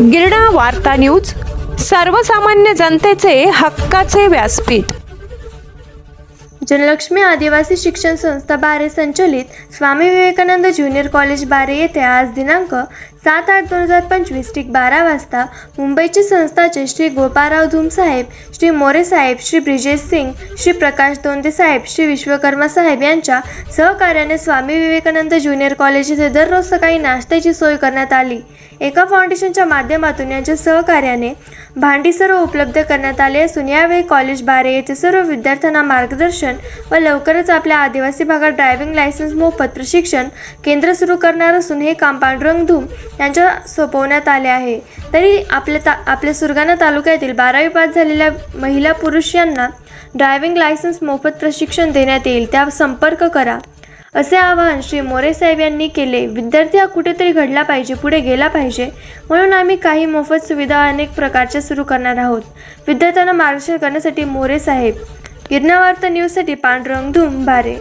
गिरणा वार्ता न्यूज सर्वसामान्य जनतेचे हक्काचे व्यासपीठ. जनलक्ष्मी आदिवासी शिक्षण संस्था बारे संचलित स्वामी विवेकानंद ज्युनियर कॉलेज बारे येथे आज दिनांक सात आठ दोन हजार पंचवीस ठीक बारा वाजता मुंबईचे संस्थाचे श्री गोपाळराव धूम साहेब श्री मोरे साहेब श्री ब्रिजेश सिंग श्री प्रकाश दोंदे साहेब श्री विश्वकर्मा साहेब यांच्या सहकार्याने स्वामी विवेकानंद ज्युनियर कॉलेज येथे दररोज सकाळी नाश्त्याची सोय करण्यात आली. एका फाउंडेशनच्या माध्यमातून यांच्या सहकार्याने भांडी सर्व उपलब्ध करण्यात आले असून यावेळी कॉलेज बारे येथे सर्व विद्यार्थ्यांना मार्गदर्शन व लवकरच आपल्या आदिवासी भागात ड्रायव्हिंग लायसन्स मोफत प्रशिक्षण केंद्र सुरू करणार असून हे काम पांडुरंग धूम यांच्या सोपवण्यात आले आहे. तरी आपल्या ता आपल्या सुरगाणा तालुक्यातील बारावी पास झालेल्या महिला पुरुष यांना ड्रायव्हिंग लायसन्स मोफत प्रशिक्षण देण्यात येईल. त्या संपर्क करा. असे आवाहन श्री मोरे साहेब यांनी केले. विद्यार्थी हा कुठेतरी घडला पाहिजे पुढे गेला पाहिजे म्हणून आम्ही काही मोफत सुविधा अनेक प्रकारच्या सुरू करणार आहोत. विद्यार्थ्यांना मार्गदर्शन करण्यासाठी मोरे साहेब. गिरणावार्ता न्यूजसाठी पांडुरंग धूम बारे